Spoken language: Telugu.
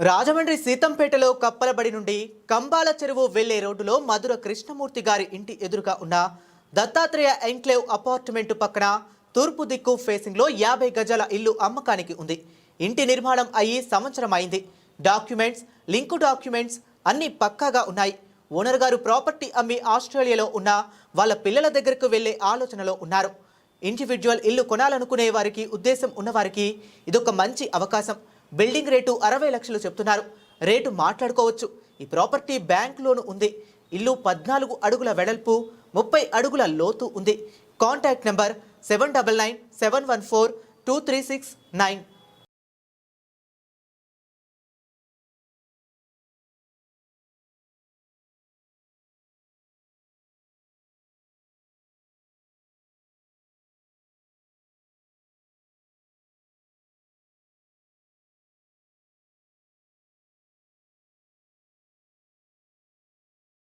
రాజమండ్రి సీతంపేటలో కప్పలబడి నుండి కంబాల చెరువు వెళ్ళే రోడ్డులో మధుర కృష్ణమూర్తి గారి ఇంటి ఎదురుగా ఉన్న దత్తాత్రేయ ఎంక్లేవ్ అపార్ట్మెంట్ పక్కన తూర్పు దిక్కు ఫేసింగ్లో యాభై గజాల ఇల్లు అమ్మకానికి ఉంది. ఇంటి నిర్మాణం అయ్యి సంవత్సరం అయింది. డాక్యుమెంట్స్ లింకు డాక్యుమెంట్స్ అన్నీ పక్కాగా ఉన్నాయి. ఓనర్ గారు ప్రాపర్టీ అమ్మి ఆస్ట్రేలియాలో ఉన్న వాళ్ళ పిల్లల దగ్గరకు వెళ్ళే ఆలోచనలో ఉన్నారు. ఇండివిజువల్ ఇల్లు కొనాలనుకునే వారికి ఉద్దేశం ఉన్నవారికి ఇదొక మంచి అవకాశం. బిల్డింగ్ రేటు అరవై లక్షలు చెప్తున్నారు. రేటు మాట్లాడుకోవచ్చు. ఈ ప్రాపర్టీ బ్యాంక్ లోను ఉంది. ఇల్లు పద్నాలుగు అడుగుల వెడల్పు ముప్పై అడుగుల లోతు ఉంది. Contact number seven double nine seven one four two three six nine.